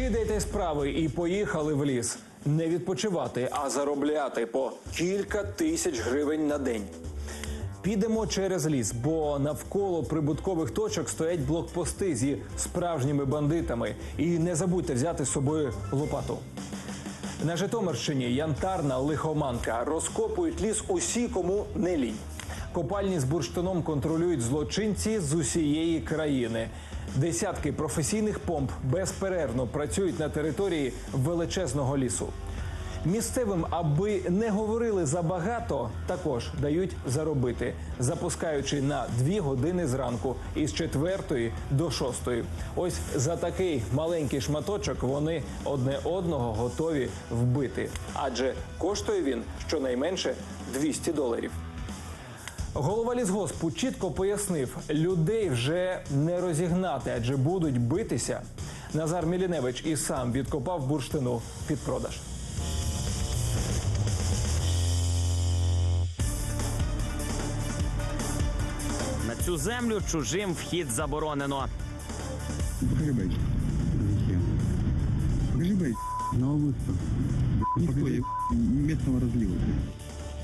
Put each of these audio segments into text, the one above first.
Кидайте справи і поїхали в ліс. Не відпочивати, а заробляти по кілька тисяч гривень на день. Підемо через ліс, бо навколо прибуткових точок стоять блокпости зі справжніми бандитами. І не забудьте взяти з собою лопату. На Житомирщині янтарна лихоманка розкопують ліс усі, кому не лінь. Копальні з бурштином контролюють злочинці з усієї країни. Десятки професійних помп безперервно працюють на території величезного лісу. Місцевим, аби не говорили забагато, також дають заробити, запускаючи на дві години зранку із четвертої до шостої. Ось за такий маленький шматочок вони одне одного готові вбити. Адже коштує він щонайменше 200 доларів. Голова лісгоспу чітко пояснив, людей вже не розігнати, адже будуть битися. Назар Міліневич і сам відкопав бурштину під продаж. На цю землю чужим вхід заборонено. Покажи бейдж. Покажи бейдж. На область. Покажи местного разлива.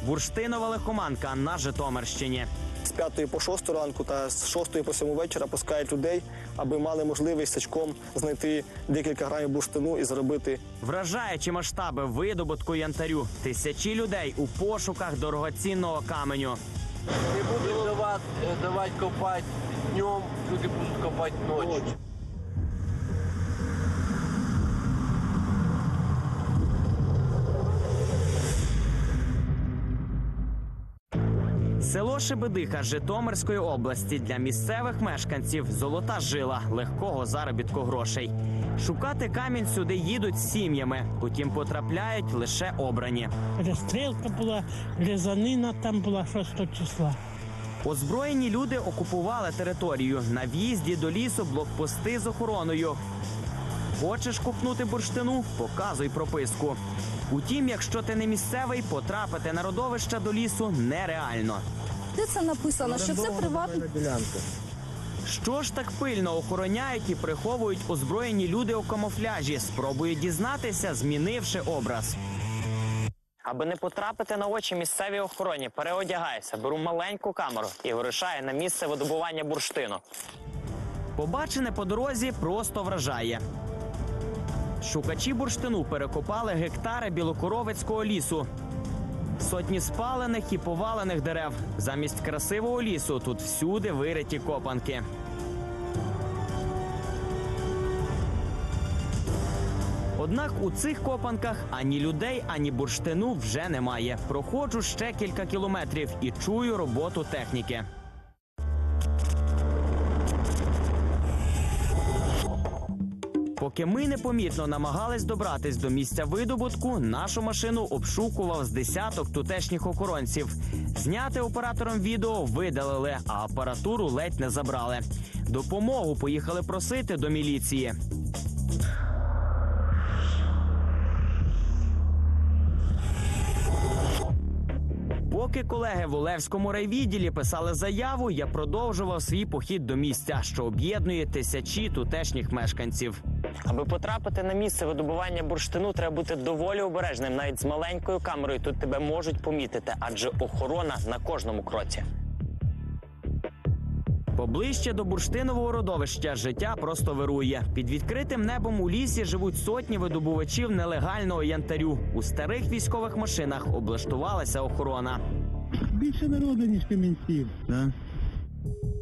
Бурштинова лихоманка на Житомирщині. з 5 по 6 ранку та з 6 по 7 вечора пускають людей, аби мали можливість сачком знайти декілька грамів бурштину і заробити Вражаючі масштаби видобутку янтарю. Тисячі людей у пошуках дорогоцінного каменю. Не будем давать, э, давать копать днем, люди будут копать ночью. Шебедиха Житомирської області для місцевих мешканців золота жила легкого заробітку грошей. Шукати камінь сюди їдуть сім'ями, утім потрапляють лише обрані. Перестрілка була, різанина там була 6 числа. Озброєні люди окупували територію. На в'їзді до лісу блокпости з охороною. Хочеш купнути бурштину? Показуй прописку. Утім, якщо ти не місцевий, потрапити на родовища до лісу нереально. Де це написано? Що це приватна Що ж так пильно охороняють і приховують озброєні люди у камуфляжі? Спробують дізнатися, змінивши образ. Аби не потрапити на очі місцевій охороні, переодягаюся, беру маленьку камеру і вирушаю на місце видобування бурштину. Побачене по дорозі просто вражає. Шукачі бурштину перекопали гектари білокоровицького лісу. Сотні спалених і повалених дерев. Замість красивого лісу тут всюди вириті копанки. Однак у цих копанках ані людей, ані бурштину вже немає. Проходжу ще кілька кілометрів і чую роботу техніки. Поки ми непомітно намагались добратись до місця видобутку, нашу машину обшукував з десяток тутешніх охоронців. Зняти оператором відео видалили, а апаратуру ледь не забрали. Допомогу поїхали просити до міліції. Поки колеги в Олевському райвідділі писали заяву, я продовжував свій похід до місця, що об'єднує тисячі тутешніх мешканців. Аби потрапити на місце видобування бурштину, треба бути доволі обережним. Навіть з маленькою камерою тут тебе можуть помітити, адже охорона на кожному кроці. Поближче до бурштинового родовища життя просто вирує. Під відкритим небом у лісі живуть сотні видобувачів нелегального янтарю. У старих військових машинах облаштувалася охорона. Більше народу, ніж камінців. Да?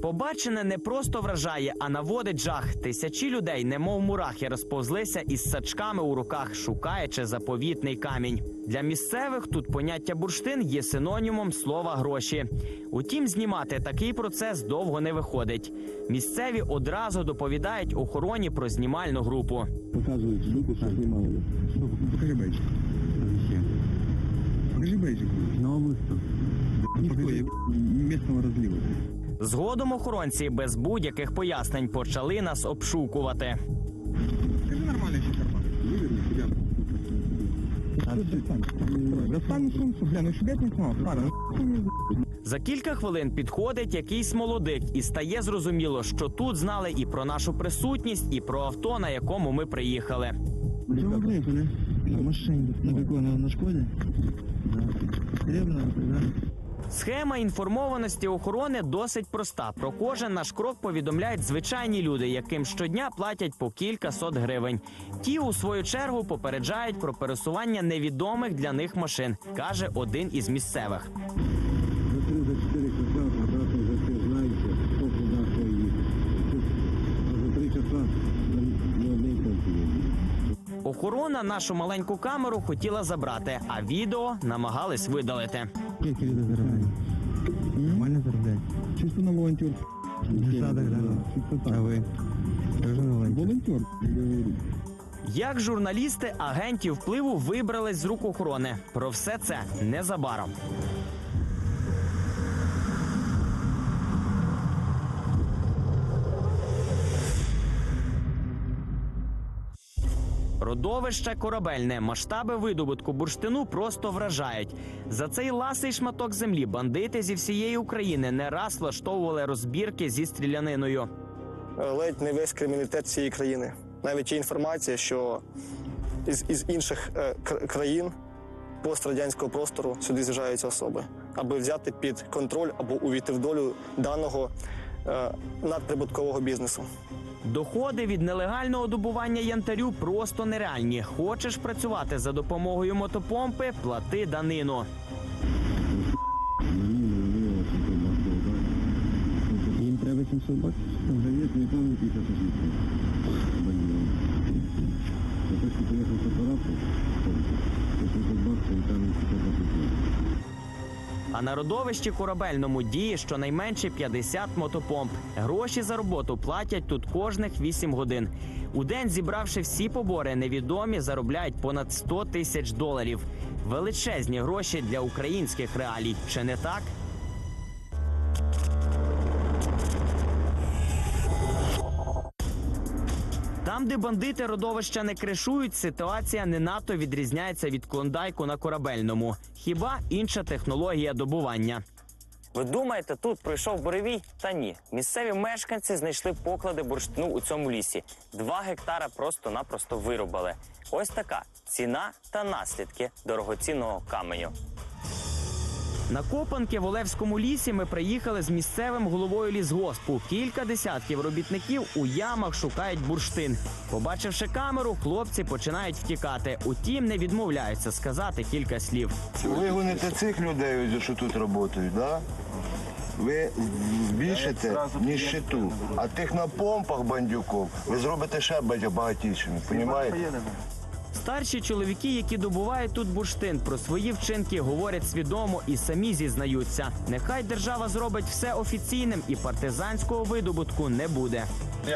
Побачене не просто вражає, а наводить жах. Тисячі людей, немов мурахи, розповзлися із сачками у руках, шукаючи заповітний камінь. Для місцевих тут поняття бурштин є синонімом слова гроші. Утім, знімати такий процес довго не виходить. Місцеві одразу доповідають охороні про знімальну групу. Показують люди, що знімали. Покажи бейдж. Покажи бейдж. На область. Покажи местного разлива. Згодом охоронці без будь-яких пояснень почали нас обшукувати. Скажи нормально, що карман. Хуй мені За кілька хвилин підходить якийсь молодик і стає зрозуміло, що тут знали і про нашу присутність, і про авто, на якому ми приїхали. На машине. На? На, на Схема інформованості охорони досить проста. Про кожен наш крок повідомляють звичайні люди, яким щодня платять по кілька сот гривень. Ті, у свою чергу, попереджають про пересування невідомих для них машин, каже один із місцевих. Охорона нашу маленьку камеру хотіла забрати, а відео намагались видалити. Сколько виды заработали? Нормально заражать? Чисто на волонтер. Десяток, да? А ви? Тоже на волонтер? Волонтер, говорю. Як журналісти агентів впливу вибрались з рук охорони? Про все це незабаром. Родовище корабельне, масштаби видобутку бурштину просто вражають. За цей ласий шматок землі бандити зі всієї України не раз влаштовували розбірки зі стріляниною. Е, ледь не весь криміналітет цієї країни. Навіть є інформація, що із, із інших е, кр- країн пострадянського простору сюди з'їжджаються особи, аби взяти під контроль або увійти в долю даного надприбуткового бізнесу. Доходи від нелегального добування янтарю просто нереальні. Хочеш працювати за допомогою мотопомпи, плати данину. Им треба 700 баксов? Да нет, не помню, 50 Я только приехал с аппарата, 800 баксов, и там 50 баксов. А на родовищі корабельному діє щонайменше 50 мотопомп. Гроші за роботу платять тут кожних 8 годин. У день, зібравши всі побори, невідомі заробляють понад 100 тисяч доларів. Величезні гроші для українських реалій. Чи не так? Там, де бандити родовища не кришують, ситуація не надто відрізняється від клондайку на корабельному. Хіба інша технологія добування? Ви думаєте, тут пройшов буревій? Та ні. Місцеві мешканці знайшли поклади бурштину у цьому лісі. Два гектара просто-напросто вирубали. Ось така ціна та наслідки дорогоцінного каменю. На Копанки в Олевському лісі ми приїхали з місцевим головою лісгоспу. Кілька десятків робітників у ямах шукають бурштин. Побачивши камеру, хлопці починають втікати. Утім, не відмовляються сказати кілька слів. Ви гоните цих людей, що тут працюють, да? ви збільшите ніщиту. А тих на помпах бандюків ви зробите ще багатішими, розумієте? Старші чоловіки, які добувають тут бурштин, про свої вчинки говорять свідомо і самі зізнаються. Нехай держава зробить все офіційним і партизанського видобутку не буде.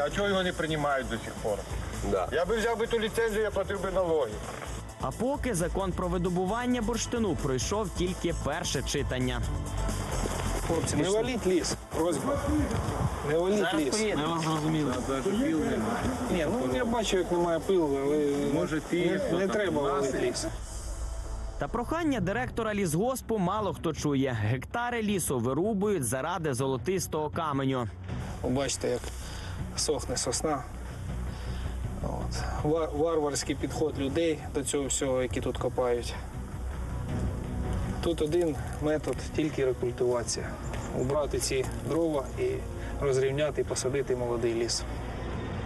А чого його не приймають до сих пор? Я би взяв би ту ліцензію, я платив би налоги. А поки закон про видобування бурштину пройшов тільки перше читання. Хлопці, не валіть ліс. Просьба. Не валіть ліс. Ми вас зрозуміли. Ні, ну я бачу, як немає пилу, але Може, ті, не, не треба валити ліс. Та прохання директора лісгоспу мало хто чує. Гектари лісу вирубують заради золотистого каменю. Бачите, як сохне сосна. От. Ва- Варварський підход людей до цього всього, які тут копають. Тут один метод тільки рекультивація. Убрати ці дрова і розрівняти і посадити молодий ліс.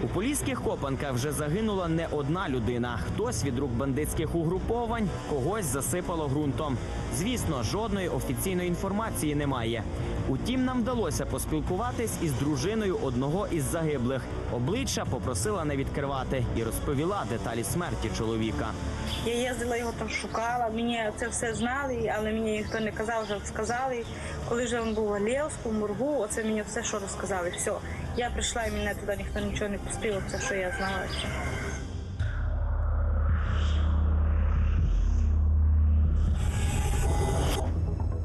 У поліських копанках вже загинула не одна людина. Хтось від рук бандитських угруповань, когось засипало ґрунтом. Звісно, жодної офіційної інформації немає. Утім, нам вдалося поспілкуватись із дружиною одного із загиблих. Обличчя попросила не відкривати і розповіла деталі смерті чоловіка. Я їздила його там шукала, мені це все знали, але мені ніхто не казав, вже сказали. Коли вже він був в Олєвську, в Мургу, оце мені все, що розказали. Все. Я прийшла і мене туди ніхто нічого не пустив, все, що я знала.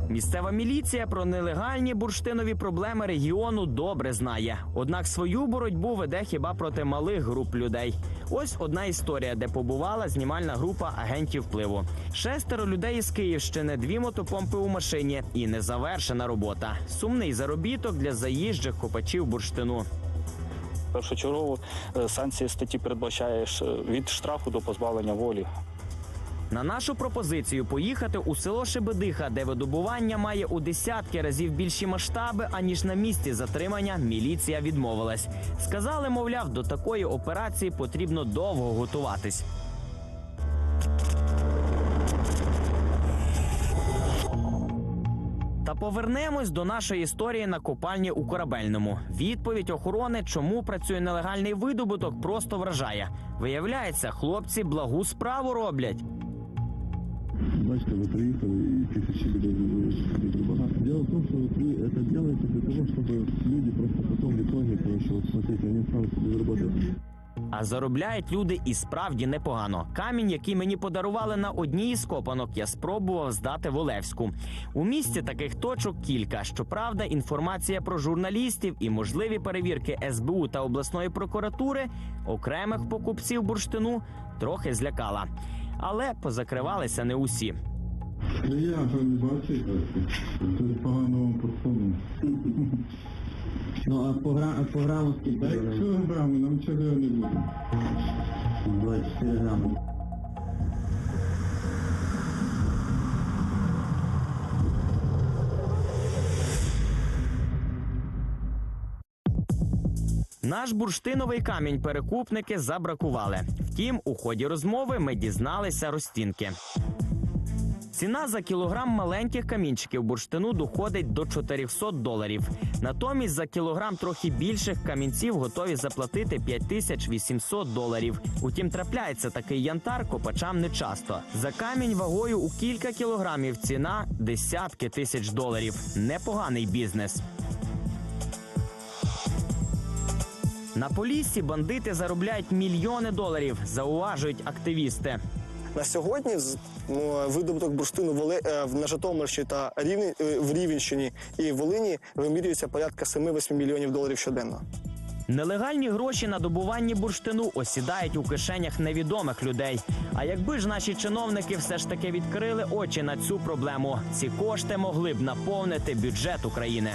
Місцева міліція про нелегальні бурштинові проблеми регіону добре знає. Однак свою боротьбу веде хіба проти малих груп людей. Ось одна історія, де побувала знімальна група агентів впливу. Шестеро людей із Київщини, дві мотопомпи у машині і незавершена робота. Сумний заробіток для заїжджих копачів бурштину. Першочергово е, санкції статті передбачає від штрафу до позбавлення волі. На нашу пропозицію поїхати у село Шебедиха, де видобування має у десятки разів більші масштаби, аніж на місці затримання, міліція відмовилась. Сказали, мовляв, до такої операції потрібно довго готуватись. Та повернемось до нашої історії на копальні у корабельному. Відповідь охорони, чому працює нелегальний видобуток, просто вражає. Виявляється, хлопці благу справу роблять. Бачите, ви приїхали і тисячі людей дуже багато. Дело в том, что вот вы это делаете для того, чтобы люди просто потом в итоге, потому что вот смотрите, они сами себе заработают. А заробляють люди і справді непогано. Камінь, який мені подарували на одній із копанок, я спробував здати в Олевську. У місті таких точок кілька. Щоправда, інформація про журналістів і можливі перевірки СБУ та обласної прокуратури окремих покупців бурштину трохи злякала. Але позакривалися не усі. Ну я вже не бачу, хтось погано. Ну, а по, гра... по граму скільки? Якщо грами, нам чого не буде. 24 грами. Наш бурштиновий камінь перекупники забракували. Втім, у ході розмови ми дізналися розцінки. Ціна за кілограм маленьких камінчиків бурштину доходить до 400 доларів. Натомість за кілограм трохи більших камінців готові заплатити 5800 доларів. Утім, трапляється такий янтар копачам нечасто. За камінь вагою у кілька кілограмів ціна десятки тисяч доларів. Непоганий бізнес. На Поліссі бандити заробляють мільйони доларів, зауважують активісти. На сьогодні ну, видобуток бурштину е, в- на Житомирщині та е, в Рівенщині і Волині вимірюється порядка 7-8 мільйонів доларів щоденно. Нелегальні гроші на добуванні бурштину осідають у кишенях невідомих людей. А якби ж наші чиновники все ж таки відкрили очі на цю проблему, ці кошти могли б наповнити бюджет України.